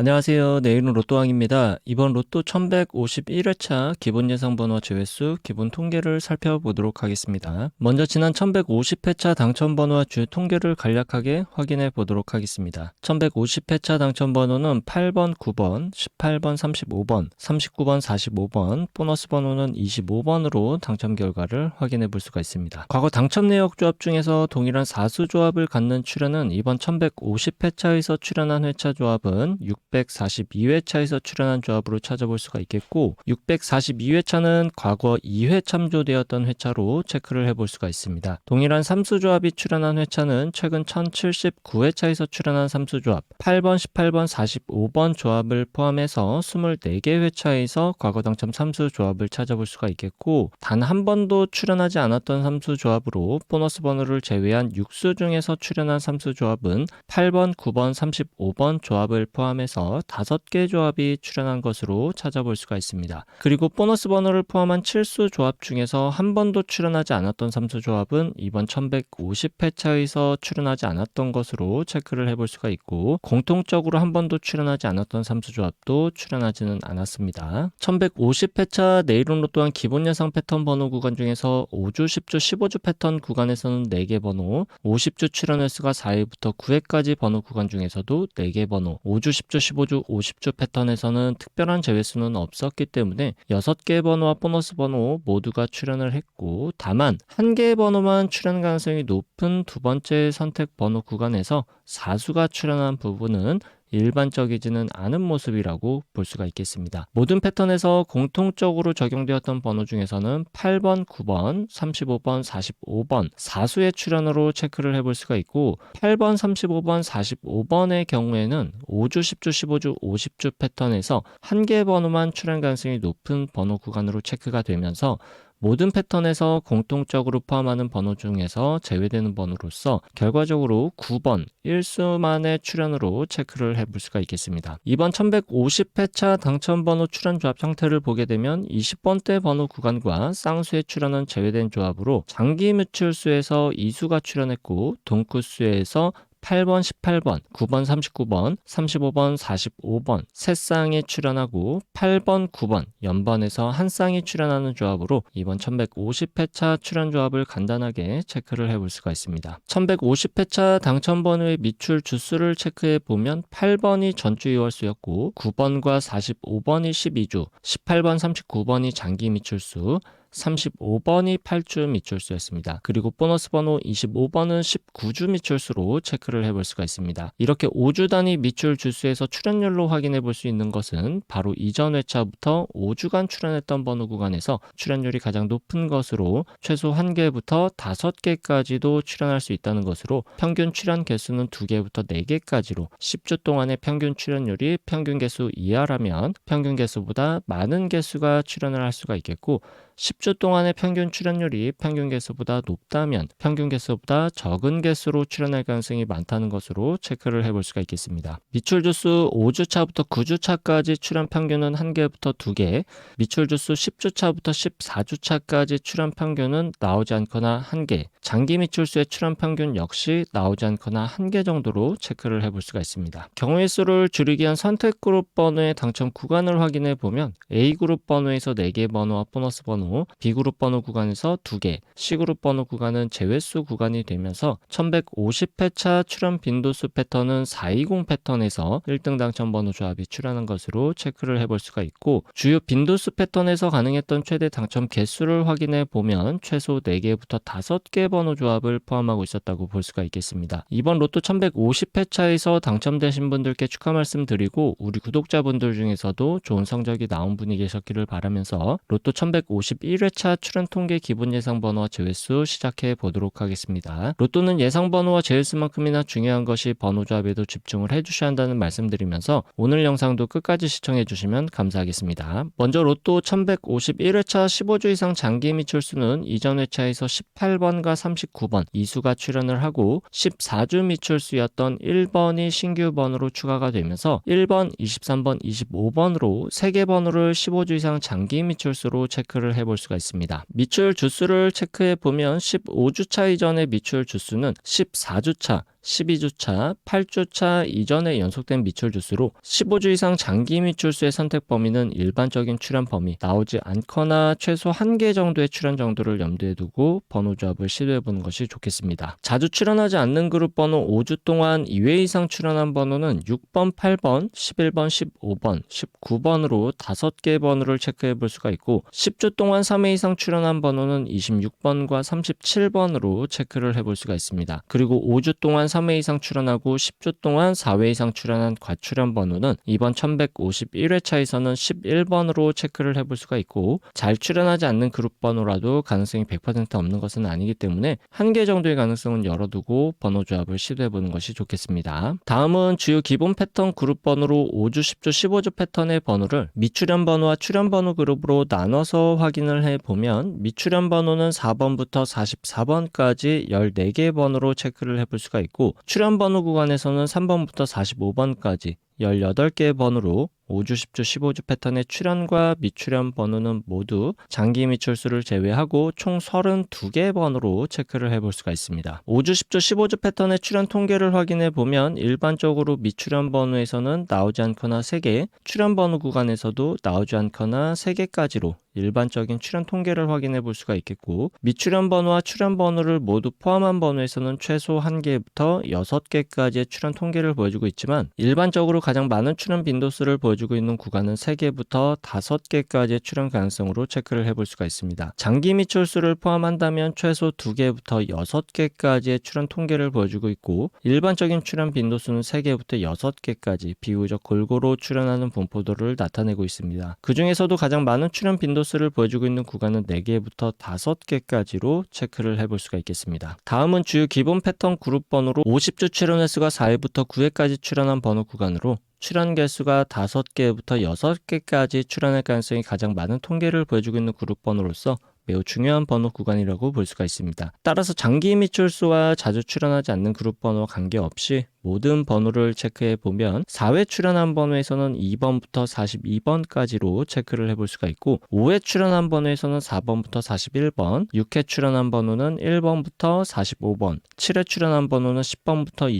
안녕하세요. 내일은 로또왕입니다. 이번 로또 1151회차 기본 예상 번호 제외수 기본 통계를 살펴보도록 하겠습니다. 먼저 지난 1150회차 당첨 번호와 주 통계를 간략하게 확인해 보도록 하겠습니다. 1150회차 당첨 번호는 8번, 9번, 18번, 35번, 39번, 45번, 보너스 번호는 25번으로 당첨 결과를 확인해 볼 수가 있습니다. 과거 당첨 내역 조합 중에서 동일한 사수 조합을 갖는 출연은 이번 1150회차에서 출연한 회차 조합은 642회차에서 출연한 조합으로 찾아볼 수가 있겠고 642회차는 과거 2회 참조되었던 회차로 체크를 해볼 수가 있습니다. 동일한 삼수 조합이 출연한 회차는 최근 1079회차에서 출연한 삼수 조합 8번, 18번, 45번 조합을 포함해서 24개 회차에서 과거 당첨 삼수 조합을 찾아볼 수가 있겠고 단 한 번도 출연하지 않았던 삼수 조합으로 보너스 번호를 제외한 6수 중에서 출연한 삼수 조합은 8번, 9번, 35번 조합을 포함해서 5개 조합이 출연한 것으로 찾아볼 수가 있습니다. 그리고 보너스 번호를 포함한 7수 조합 중에서 한 번도 출연하지 않았던 삼수 조합은 이번 1150회차에서 출연하지 않았던 것으로 체크를 해볼 수가 있고 공통적으로 한 번도 출연하지 않았던 삼수 조합도 출연하지는 않았습니다. 1150회차 내일은 또한 기본 예상 패턴 번호 구간 중에서 5주, 10주, 15주 패턴 구간에서는 4개 번호, 50주 출연 횟수가 4회부터 9회까지 번호 구간 중에서도 4개 번호, 5주, 10주, 15주, 50주 패턴에서는 특별한 제외수는 없었기 때문에 6개 번호와 보너스 번호 모두가 출연을 했고 다만 한 개의 번호만 출연 가능성이 높은 두 번째 선택 번호 구간에서 사수가 출연한 부분은 일반적이지는 않은 모습이라고 볼 수가 있겠습니다. 모든 패턴에서 공통적으로 적용되었던 번호 중에서는 8번, 9번, 35번, 45번 사수의 출연으로 체크를 해볼 수가 있고 8번, 35번, 45번의 경우에는 5주, 10주, 15주, 50주 패턴에서 한 개의 번호만 출연 가능성이 높은 번호 구간으로 체크가 되면서 모든 패턴에서 공통적으로 포함하는 번호 중에서 제외되는 번호로서 결과적으로 9번 1수만의 출연으로 체크를 해볼 수가 있겠습니다. 이번 1150회차 당첨번호 출연 조합 형태를 보게 되면 20번대 번호 구간과 쌍수의 출연은 제외된 조합으로 장기 뮤출수에서 2수가 출연했고 동쿠수에서 8번, 18번, 9번, 39번, 35번, 45번 세 쌍이 출연하고 8번, 9번 연번에서 한 쌍이 출연하는 조합으로 이번 1150회차 출연 조합을 간단하게 체크를 해볼 수가 있습니다. 1150회차 당첨 번호의 미출 주수를 체크해 보면 8번이 전주 2월수였고 9번과 45번이 12주, 18번, 39번이 장기 미출수, 35번이 8주 미출수였습니다. 그리고 보너스 번호 25번은 19주 미출수로 체크를 해볼 수가 있습니다. 이렇게 5주 단위 미출 주수에서 출연율로 확인해 볼 수 있는 것은 바로 이전 회차부터 5주간 출연했던 번호 구간에서 출연율이 가장 높은 것으로 최소 1개부터 5개까지도 출연할 수 있다는 것으로 평균 출연 개수는 2개부터 4개까지로 10주 동안의 평균 출연율이 평균 개수 이하라면 평균 개수보다 많은 개수가 출연을 할 수가 있겠고 10주 동안의 평균 출연율이 평균 개수보다 높다면 평균 개수보다 적은 개수로 출연할 가능성이 많다는 것으로 체크를 해볼 수가 있겠습니다. 미출 주수 5주 차부터 9주 차까지 출연 평균은 1개부터 2개, 미출 주수 10주 차부터 14주 차까지 출연 평균은 나오지 않거나 1개, 장기 미출수의 출연 평균 역시 나오지 않거나 1개 정도로 체크를 해볼 수가 있습니다. 경우의 수를 줄이기 위한 선택 그룹 번호의 당첨 구간을 확인해 보면 A그룹 번호에서 4개 번호와 보너스 번호, B그룹 번호 구간에서 2개, C그룹 번호 구간은 제외수 구간이 되면서 1150회차 출연 빈도수 패턴은 420 패턴에서 1등 당첨 번호 조합이 출연한 것으로 체크를 해볼 수가 있고 주요 빈도수 패턴에서 가능했던 최대 당첨 개수를 확인해 보면 최소 4개부터 5개 번호 조합을 포함하고 있었다고 볼 수가 있겠습니다. 이번 로또 1150회차에서 당첨되신 분들께 축하 말씀드리고 우리 구독자분들 중에서도 좋은 성적이 나온 분이 계셨기를 바라면서 로또 1150 1회차 출연 통계 기본 예상 번호와 제외수 시작해 보도록 하겠습니다. 로또는 예상 번호와 제외수만큼이나 중요한 것이 번호 조합에도 집중을 해주셔야 한다는 말씀드리면서 오늘 영상도 끝까지 시청해 주시면 감사하겠습니다. 먼저 로또 1151회차 15주 이상 장기 미출수는 이전 회차에서 18번과 39번 이수가 출연을 하고 14주 미출수였던 1번이 신규 번호로 추가가 되면서 1번, 23번, 25번으로 3개 번호를 15주 이상 장기 미출수로 체크를 해볼 수가 있습니다. 미출 주수를 체크해 보면 15주차 이전의 미출 주수는 14주차 12주차, 8주차 이전에 연속된 미출 주수로 15주 이상 장기 미출수의 선택 범위는 일반적인 출연 범위, 나오지 않거나 최소 한개 정도의 출연 정도를 염두에 두고 번호 조합을 시도해 보는 것이 좋겠습니다. 자주 출연하지 않는 그룹 번호 5주 동안 2회 이상 출연한 번호는 6번, 8번, 11번, 15번, 19번으로 5개의 번호를 체크해 볼 수가 있고 10주 동안 3회 이상 출연한 번호는 26번과 37번으로 체크를 해 볼 수가 있습니다. 그리고 5주 동안 3회 이상 출연하고 10주 동안 4회 이상 출연한 과출연 번호는 이번 1151회차에서는 11번으로 체크를 해볼 수가 있고 잘 출연하지 않는 그룹 번호라도 가능성이 100% 없는 것은 아니기 때문에 한 개 정도의 가능성은 열어두고 번호 조합을 시도해 보는 것이 좋겠습니다. 다음은 주요 기본 패턴 그룹 번호로 5주, 10주, 15주 패턴의 번호를 미출연 번호와 출연 번호 그룹으로 나눠서 확인을 해 보면 미출연 번호는 4번부터 44번까지 14개의 번호로 체크를 해볼 수가 있고 출연 번호 구간에서는 3번부터 45번까지 18개의 번호로 5주, 10주, 15주 패턴의 출연과 미출연 번호는 모두 장기 미출수를 제외하고 총 32개의 번호로 체크를 해볼 수가 있습니다. 5주, 10주, 15주 패턴의 출연 통계를 확인해 보면 일반적으로 미출연 번호에서는 나오지 않거나 3개, 출연 번호 구간에서도 나오지 않거나 3개까지로 일반적인 출연 통계를 확인해 볼 수가 있겠고 미출연 번호와 출연 번호를 모두 포함한 번호에서는 최소 1개부터 6개까지의 출연 통계를 보여주고 있지만 일반적으로 가장 많은 출연 빈도수를 보여주고 있는 구간은 3개부터 5개까지의 출연 가능성으로 체크를 해볼 수가 있습니다. 장기 미출수를 포함한다면 최소 2개부터 6개까지의 출연 통계를 보여주고 있고 일반적인 출연 빈도수는 3개부터 6개까지 비교적 골고루 출연하는 분포도를 나타내고 있습니다. 그 중에서도 가장 많은 출연 빈도수를 보여주고 있는 구간은 4개부터 5개까지로 체크를 해볼 수가 있겠습니다. 다음은 주요 기본 패턴 그룹 번호로 50주 출연 횟수가 4회부터 9회까지 출연한 번호 구간으로 출연 개수가 5개부터 6개까지 출연할 가능성이 가장 많은 통계를 보여주고 있는 그룹 번호로서 매우 중요한 번호 구간이라고 볼 수가 있습니다. 따라서 장기 미출수와 자주 출연하지 않는 그룹 번호와 관계없이 모든 번호를 체크해 보면 4회 출연한 번호에서는 2번부터 42번까지로 체크를 해볼 수가 있고 5회 출연한 번호에서는 4번부터 41번, 6회 출연한 번호는 1번부터 45번, 7회 출연한 번호는 10번부터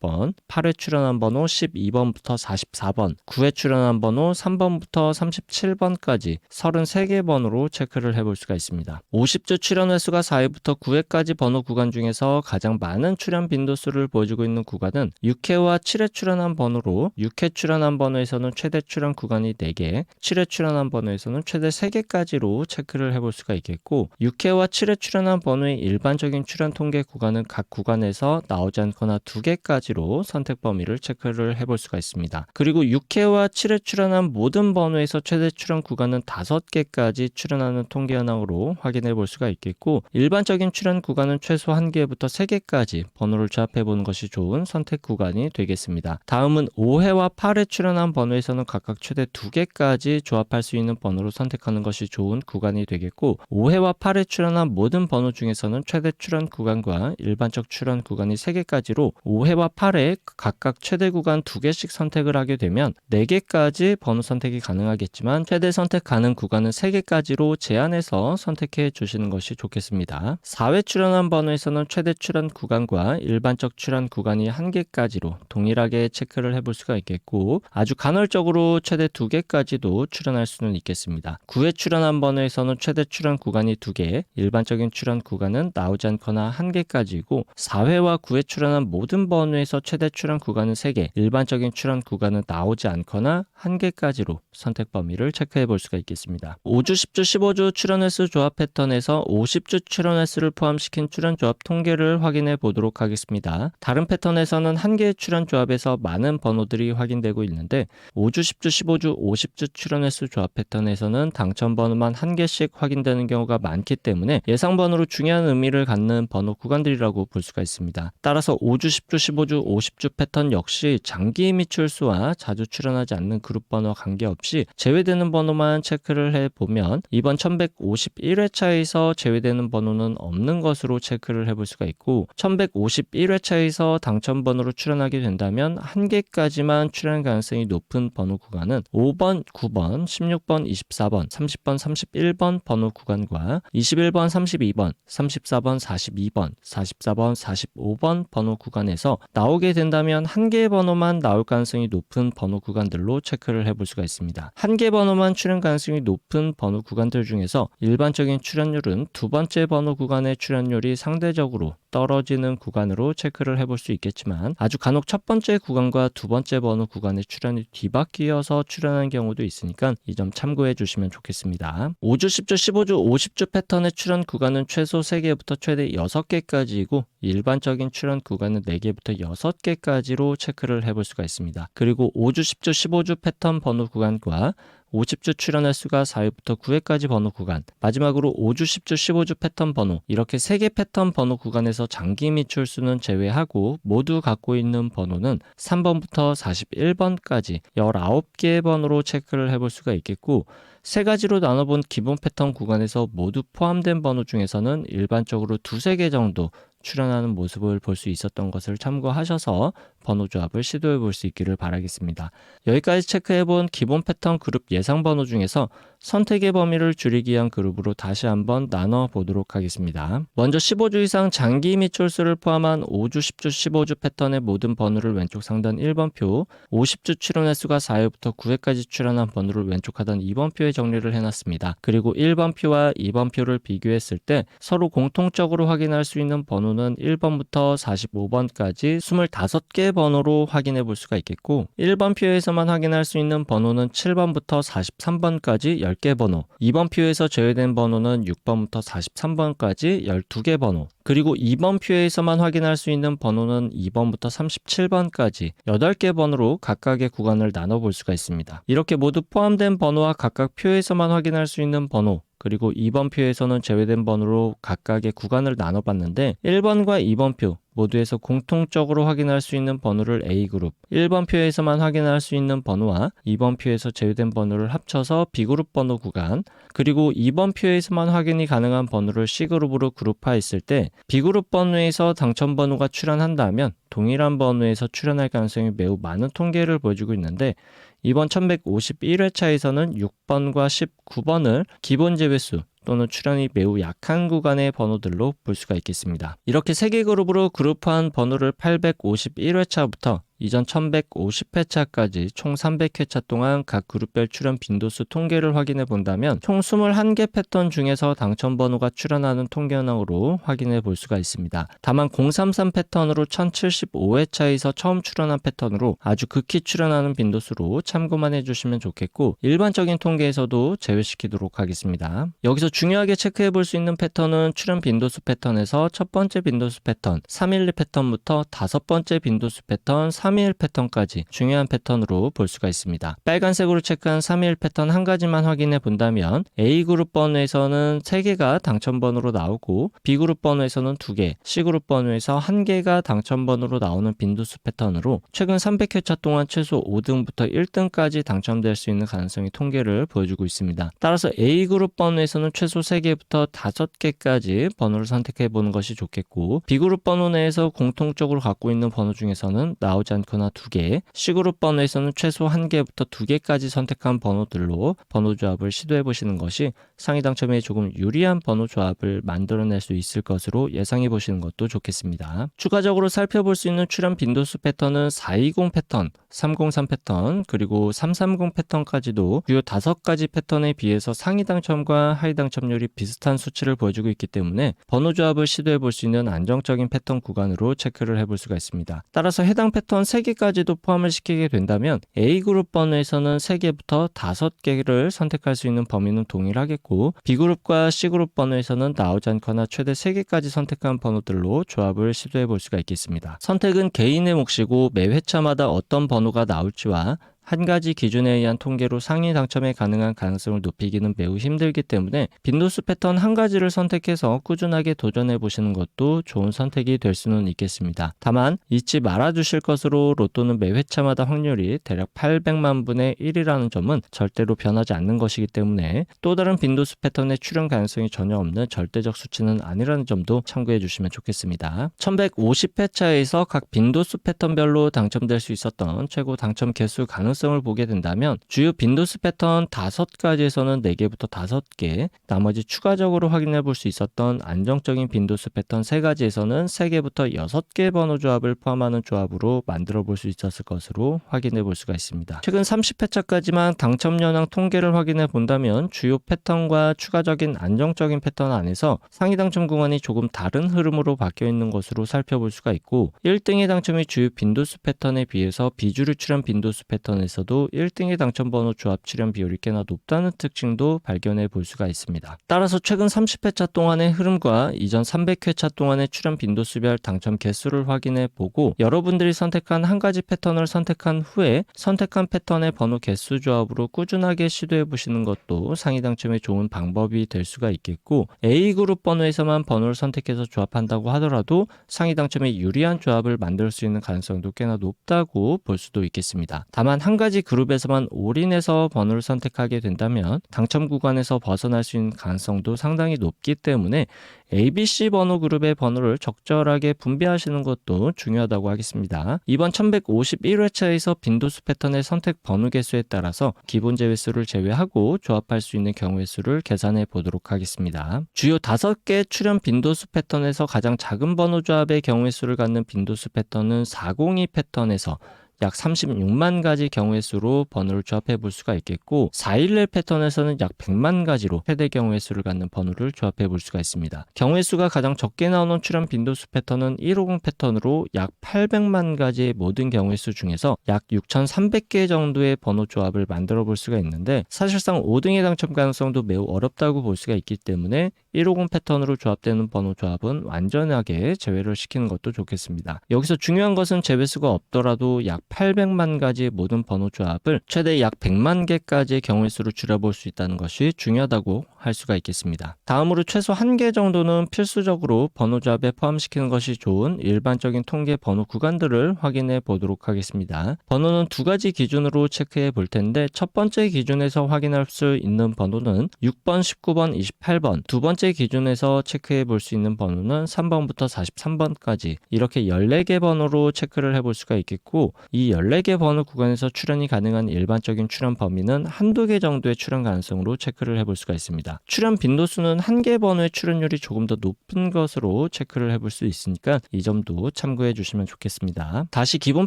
26번, 8회 출연한 번호 12번부터 44번, 9회 출연한 번호 3번부터 37번까지 33개 번호로 체크를 해볼 수가 있습니다. 50주 출연 횟수가 4회부터 9회까지 번호 구간 중에서 가장 많은 출연 빈도수를 보여주고 있는 구간은 6회와 7회 출연한 번호로 6회 출연한 번호에서는 최대 출연 구간이 4개, 7회 출연한 번호에서는 최대 3개까지로 체크를 해볼 수가 있겠고 6회와 7회 출연한 번호의 일반적인 출연 통계 구간은 각 구간에서 나오지 않거나 2개까지로 선택 범위를 체크를 해볼 수가 있습니다. 그리고 6회와 7회 출연한 모든 번호에서 최대 출연 구간은 5개까지 출연하는 통계 현황으로 확인해 볼 수가 있겠고 일반적인 출연 구간은 최소 1개부터 3개까지 번호를 조합해 보는 것이 좋은 선택 구간이 되겠습니다. 다음은 5회와 8회 출연한 번호에서는 각각 최대 2개까지 조합할 수 있는 번호로 선택하는 것이 좋은 구간이 되겠고 5회와 8회 출연한 모든 번호 중에서는 최대 출연 구간과 일반적 출연 구간이 3개까지로 5회와 8회 각각 최대 구간 2개씩 선택을 하게 되면 4개까지 번호 선택이 가능하겠지만 최대 선택 가능 구간은 3개까지로 제한해서 선택해 주시는 것이 좋겠습니다. 4회 출연한 번호에서는 최대 출연 구간과 일반적 출연 구간이 1개 까지로 동일하게 체크를 해볼 수가 있겠고 아주 간헐적으로 최대 2개까지도 출연할 수는 있겠습니다. 9회 출연 한 번호에서는 최대 출연 구간이 2개, 일반적인 출연 구간은 나오지 않거나 1개까지이고 4회와 9회 출연한 모든 번호에서 최대 출연 구간은 3개, 일반적인 출연 구간은 나오지 않거나 1개까지로 선택 범위를 체크해 볼 수가 있겠습니다. 5주, 10주, 15주 출연 횟수 조합 패턴에서 50주 출연 횟수를 포함시킨 출연 조합 통계를 확인해 보도록 하겠습니다. 다른 패턴에서는 한 개의 출연 조합에서 많은 번호들이 확인되고 있는데 5주, 10주, 15주, 50주 출연 횟수 조합 패턴에서는 당첨 번호만 한 개씩 확인되는 경우가 많기 때문에 예상 번호로 중요한 의미를 갖는 번호 구간들이라고 볼 수가 있습니다. 따라서 5주, 10주, 15주, 50주 패턴 역시 장기 미출수와 자주 출연하지 않는 그룹 번호와 관계없이 제외되는 번호만 체크를 해 보면 이번 1151회차에서 제외되는 번호는 없는 것으로 체크를 해볼 수가 있고 1151회차에서 당첨 번호 번호로 출현하게 된다면 한 개까지만 출현 가능성이 높은 번호 구간은 5번, 9번, 16번, 24번, 30번, 31번 번호 구간과 21번, 32번, 34번, 42번, 44번, 45번 번호 구간에서 나오게 된다면 한 개의 번호만 나올 가능성이 높은 번호 구간들로 체크를 해볼 수가 있습니다. 한 개 번호만 출현 가능성이 높은 번호 구간들 중에서 일반적인 출현율은 두 번째 번호 구간의 출현율이 상대적으로 떨어지는 구간으로 체크를 해볼 수 있겠지만 아주 간혹 첫 번째 구간과 두 번째 번호 구간의 출현이 뒤바뀌어서 출현하는 경우도 있으니까 이 점 참고해 주시면 좋겠습니다. 5주, 10주, 15주, 50주 패턴의 출현 구간은 최소 3개부터 최대 6개까지이고 일반적인 출현 구간은 4개부터 6개까지로 체크를 해볼 수가 있습니다. 그리고 5주, 10주, 15주 패턴 번호 구간과 50주 출연할 수가 4회부터 9회까지 번호 구간, 마지막으로 5주, 10주, 15주 패턴 번호, 이렇게 3개 패턴 번호 구간에서 장기 미출수는 제외하고 모두 갖고 있는 번호는 3번부터 41번까지 19개의 번호로 체크를 해볼 수가 있겠고, 세 가지로 나눠본 기본 패턴 구간에서 모두 포함된 번호 중에서는 일반적으로 두세 개 정도 출현하는 모습을 볼 수 있었던 것을 참고하셔서 번호 조합을 시도해 볼 수 있기를 바라겠습니다. 여기까지 체크해 본 기본 패턴 그룹 예상 번호 중에서 선택의 범위를 줄이기 위한 그룹으로 다시 한번 나눠 보도록 하겠습니다. 먼저 15주 이상 장기 미출수를 포함한 5주, 10주, 15주 패턴의 모든 번호를 왼쪽 상단 1번 표, 50주 출현 횟수가 4회부터 9회까지 출현한 번호를 왼쪽 하단 2번 표에 정리를 해놨습니다. 그리고 1번 표와 2번 표를 비교했을 때 서로 공통적으로 확인할 수 있는 번호는 1번부터 45번까지 25개 번호로 확인해 볼 수가 있겠고 1번 표에서만 확인할 수 있는 번호는 7번부터 43번까지 10개 번호 2번 표에서 제외된 번호는 6번부터 43번까지 12개 번호 그리고 2번 표에서만 확인할 수 있는 번호는 2번부터 37번까지 8개 번호로 각각의 구간을 나눠 볼 수가 있습니다. 이렇게 모두 포함된 번호와 각각 표에서만 확인할 수 있는 번호 그리고 2번 표에서는 제외된 번호로 각각의 구간을 나눠봤는데 1번과 2번 표 모두에서 공통적으로 확인할 수 있는 번호를 A그룹, 1번 표에서만 확인할 수 있는 번호와 2번 표에서 제외된 번호를 합쳐서 B그룹 번호 구간, 그리고 2번 표에서만 확인이 가능한 번호를 C그룹으로 그룹화했을 때 B그룹 번호에서 당첨 번호가 출현한다면 동일한 번호에서 출현할 가능성이 매우 많은 통계를 보여주고 있는데 이번 1151회차에서는 6번과 19번을 기본 제외수 또는 출현이 매우 약한 구간의 번호들로 볼 수가 있겠습니다. 이렇게 3개 그룹으로 그룹한 번호를 851회차부터 이전 1150회차까지 총 300회차 동안 각 그룹별 출현 빈도수 통계를 확인해 본다면 총 21개 패턴 중에서 당첨 번호가 출현하는 통계량으로 확인해 볼 수가 있습니다. 다만 033 패턴으로 1075회차에서 처음 출현한 패턴으로 아주 극히 출현하는 빈도수로 참고만 해주시면 좋겠고 일반적인 통계에서도 제외시키도록 하겠습니다. 여기서 중요하게 체크해 볼 수 있는 패턴은 출현 빈도수 패턴에서 첫 번째 빈도수 패턴 312 패턴부터 다섯 번째 빈도수 패턴 3일 패턴까지 중요한 패턴으로 볼 수가 있습니다. 빨간색으로 체크한 3일 패턴 한 가지만 확인해 본다면 A그룹 번호에서는 3개가 당첨 번호로 나오고 B그룹 번호에서는 2개, C그룹 번호에서 1개가 당첨 번호로 나오는 빈도수 패턴으로 최근 300회차 동안 최소 5등부터 1등까지 당첨될 수 있는 가능성이 통계를 보여주고 있습니다. 따라서 A그룹 번호에서는 최소 3개부터 5개까지 번호를 선택해 보는 것이 좋겠고 B그룹 번호 내에서 공통적으로 갖고 있는 번호 중에서는 나오지 않 거나 2개, C그룹 번호에서는 최소 1개부터 2개까지 선택한 번호들로 번호 조합을 시도해 보시는 것이 상위 당첨에 조금 유리한 번호 조합을 만들어낼 수 있을 것으로 예상해 보시는 것도 좋겠습니다. 추가적으로 살펴볼 수 있는 출현 빈도수 패턴은 420 패턴, 303 패턴, 그리고 330 패턴까지도 주요 5가지 패턴에 비해서 상위 당첨과 하위 당첨률이 비슷한 수치를 보여주고 있기 때문에 번호 조합을 시도해 볼 수 있는 안정적인 패턴 구간으로 체크를 해볼 수가 있습니다. 따라서 해당 패턴 3개까지도 포함을 시키게 된다면 A그룹 번호에서는 3개부터 5개를 선택할 수 있는 범위는 동일하겠고 B그룹과 C그룹 번호에서는 나오지 않거나 최대 3개까지 선택한 번호들로 조합을 시도해 볼 수가 있겠습니다. 선택은 개인의 몫이고 매 회차마다 어떤 번호가 나올지와 한 가지 기준에 의한 통계로 상위 당첨에 가능한 가능성을 높이기는 매우 힘들기 때문에 빈도수 패턴 한 가지를 선택해서 꾸준하게 도전해 보시는 것도 좋은 선택이 될 수는 있겠습니다. 다만 잊지 말아 주실 것으로 로또는 매 회차마다 확률이 대략 800만 분의 1이라는 점은 절대로 변하지 않는 것이기 때문에 또 다른 빈도수 패턴의 출현 가능성이 전혀 없는 절대적 수치는 아니라는 점도 참고해 주시면 좋겠습니다. 1150회차에서 각 빈도수 패턴별로 당첨될 수 있었던 최고 당첨 개수 가능성 을 보게 된다면 주요 빈도수 패턴 5가지에서는 4개부터 5개, 나머지 추가적으로 확인해 볼 수 있었던 안정적인 빈도수 패턴 3가지에서는 3개부터 6개 번호 조합을 포함하는 조합으로 만들어 볼 수 있었을 것으로 확인해 볼 수가 있습니다. 최근 30회차까지만 당첨 연황 통계를 확인해 본다면 주요 패턴과 추가적인 안정적인 패턴 안에서 상위 당첨 구간이 조금 다른 흐름으로 바뀌어 있는 것으로 살펴볼 수가 있고 1등의 당첨이 주요 빈도수 패턴에 비해서 비주류 출현 빈도수 패턴 에서도 1등의 당첨 번호 조합 출현 비율이 꽤나 높다는 특징도 발견해 볼 수가 있습니다. 따라서 최근 30회차 동안의 흐름과 이전 300회차 동안의 출현 빈도수별 당첨 개수를 확인해 보고 여러분들이 선택한 한 가지 패턴을 선택한 후에 선택한 패턴의 번호 개수 조합으로 꾸준하게 시도해 보시는 것도 상위 당첨에 좋은 방법이 될 수가 있겠고 A그룹 번호에서만 번호를 선택해서 조합한다고 하더라도 상위 당첨에 유리한 조합을 만들 수 있는 가능성도 꽤나 높다고 볼 수도 있겠습니다. 다만 한 가지 그룹에서만 올인해서 번호를 선택하게 된다면 당첨 구간에서 벗어날 수 있는 가능성도 상당히 높기 때문에 ABC 번호 그룹의 번호를 적절하게 분배하시는 것도 중요하다고 하겠습니다. 이번 1151회차에서 빈도수 패턴의 선택 번호 개수에 따라서 기본 제외수를 제외하고 조합할 수 있는 경우의 수를 계산해 보도록 하겠습니다. 주요 5개 출현 빈도수 패턴에서 가장 작은 번호 조합의 경우의 수를 갖는 빈도수 패턴은 402 패턴에서 약 36만 가지 경우의 수로 번호를 조합해 볼 수가 있겠고 411 패턴에서는 약 100만 가지로 최대 경우의 수를 갖는 번호를 조합해 볼 수가 있습니다. 경우의 수가 가장 적게 나오는 출현 빈도수 패턴은 150 패턴으로 약 800만 가지의 모든 경우의 수 중에서 약 6,300개 정도의 번호 조합을 만들어 볼 수가 있는데 사실상 5등의 당첨 가능성도 매우 어렵다고 볼 수가 있기 때문에 150 패턴으로 조합되는 번호 조합은 완전하게 제외를 시키는 것도 좋겠습니다. 여기서 중요한 것은 제외수가 없더라도 약 800만 가지의 모든 번호 조합을 최대 약 100만 개까지의 경우의 수로 줄여볼 수 있다는 것이 중요하다고 할 수가 있겠습니다. 다음으로 최소 한 개 정도는 필수적으로 번호 조합에 포함시키는 것이 좋은 일반적인 통계 번호 구간들을 확인해 보도록 하겠습니다. 번호는 두 가지 기준으로 체크해 볼 텐데 첫 번째 기준에서 확인할 수 있는 번호는 6번, 19번, 28번 두 번째 기준에서 체크해 볼 수 있는 번호는 3번부터 43번까지 이렇게 14개 번호로 체크를 해볼 수가 있겠고 이 14개 번호 구간에서 출현이 가능한 일반적인 출현 범위는 한두 개 정도의 출현 가능성으로 체크를 해볼 수가 있습니다. 출현 빈도수는 한 개 번호의 출현율이 조금 더 높은 것으로 체크를 해볼 수 있으니까 이 점도 참고해 주시면 좋겠습니다. 다시 기본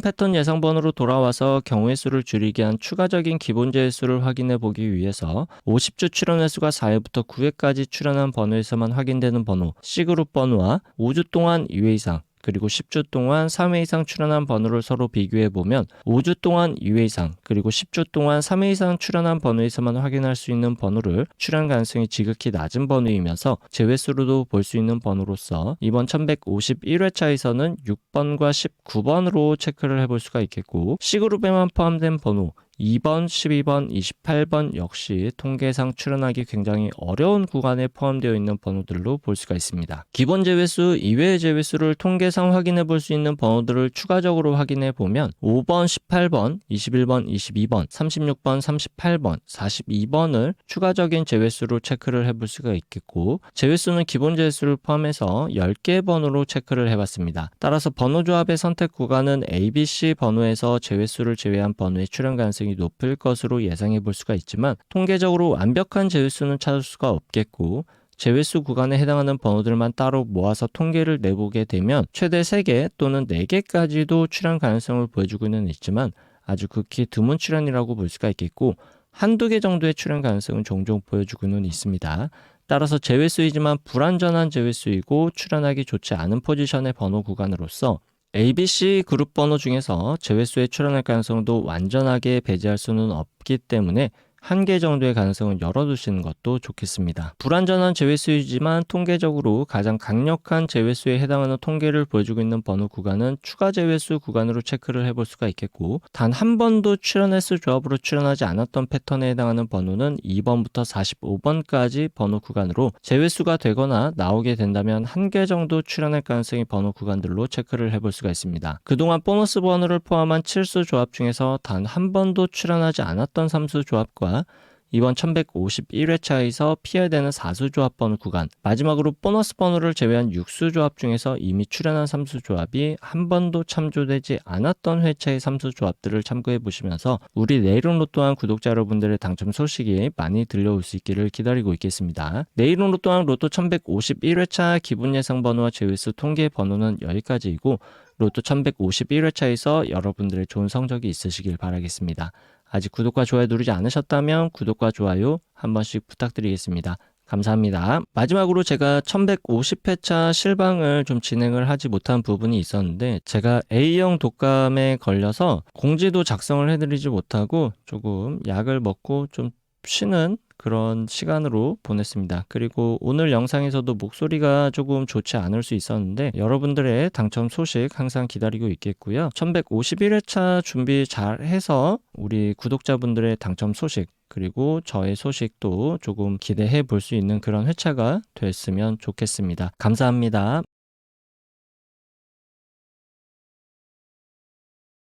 패턴 예상 번호로 돌아와서 경우의 수를 줄이기 위한 추가적인 기본 제수를 확인해 보기 위해서 50주 출현 횟수가 4회부터 9회까지 출현한 번호에서만 확인되는 번호 C그룹 번호와 5주 동안 2회 이상 그리고 10주 동안 3회 이상 출연한 번호를 서로 비교해 보면 5주 동안 2회 이상 그리고 10주 동안 3회 이상 출연한 번호에서만 확인할 수 있는 번호를 출연 가능성이 지극히 낮은 번호이면서 제외수로도 볼 수 있는 번호로서 이번 1151회차에서는 6번과 19번으로 체크를 해볼 수가 있겠고 C그룹에만 포함된 번호 2번, 12번, 28번 역시 통계상 출현하기 굉장히 어려운 구간에 포함되어 있는 번호들로 볼 수가 있습니다. 기본 제외수 이외의 제외수를 통계상 확인해 볼 수 있는 번호들을 추가적으로 확인해 보면 5번, 18번, 21번, 22번, 36번, 38번, 42번을 추가적인 제외수로 체크를 해볼 수가 있겠고 제외수는 기본 제외수를 포함해서 10개 번호로 체크를 해봤습니다. 따라서 번호 조합의 선택 구간은 ABC 번호에서 제외수를 제외한 번호의 출현 가능성이 가능성이 높을 것으로 예상해 볼 수가 있지만 통계적으로 완벽한 제외수는 찾을 수가 없겠고 제외수 구간에 해당하는 번호들만 따로 모아서 통계를 내보게 되면 최대 3개 또는 4개까지도 출현 가능성을 보여주고는 있지만 아주 극히 드문 출현이라고 볼 수가 있겠고 한두 개 정도의 출현 가능성은 종종 보여주고는 있습니다. 따라서 제외수이지만 불완전한 제외수이고 출현하기 좋지 않은 포지션의 번호 구간으로서 ABC 그룹 번호 중에서 제외수에 출현할 가능성도 완전하게 배제할 수는 없기 때문에 한 개 정도의 가능성은 열어두시는 것도 좋겠습니다. 불완전한 제외수이지만 통계적으로 가장 강력한 제외수에 해당하는 통계를 보여주고 있는 번호 구간은 추가 제외수 구간으로 체크를 해볼 수가 있겠고 단 한 번도 출연횟수 조합으로 출연하지 않았던 패턴에 해당하는 번호는 2번부터 45번까지 번호 구간으로 제외수가 되거나 나오게 된다면 한 개 정도 출연할 가능성이 번호 구간들로 체크를 해볼 수가 있습니다. 그동안 보너스 번호를 포함한 7수 조합 중에서 단 한 번도 출연하지 않았던 3수 조합과 이번 1151회차에서 피해야 되는 4수 조합 번호 구간, 마지막으로 보너스 번호를 제외한 6수 조합 중에서 이미 출연한 3수 조합이 한 번도 참조되지 않았던 회차의 3수 조합들을 참고해 보시면서 우리 내일은 로또한 구독자 여러분들의 당첨 소식이 많이 들려올 수 있기를 기다리고 있겠습니다. 내일은 로또한 로또 1151회차 기분 예상 번호와 제외수 통계 번호는 여기까지이고 로또 1151회차에서 여러분들의 좋은 성적이 있으시길 바라겠습니다. 아직 구독과 좋아요 누르지 않으셨다면 구독과 좋아요 한 번씩 부탁드리겠습니다. 감사합니다. 마지막으로 제가 1150회차 실방을 좀 진행을 하지 못한 부분이 있었는데 제가 A형 독감에 걸려서 공지도 작성을 해드리지 못하고 조금 약을 먹고 좀 쉬는 그런 시간으로 보냈습니다. 그리고 오늘 영상에서도 목소리가 조금 좋지 않을 수 있었는데 여러분들의 당첨 소식 항상 기다리고 있겠고요. 1151회차 준비 잘 해서 우리 구독자분들의 당첨 소식 그리고 저의 소식도 조금 기대해 볼 수 있는 그런 회차가 됐으면 좋겠습니다. 감사합니다.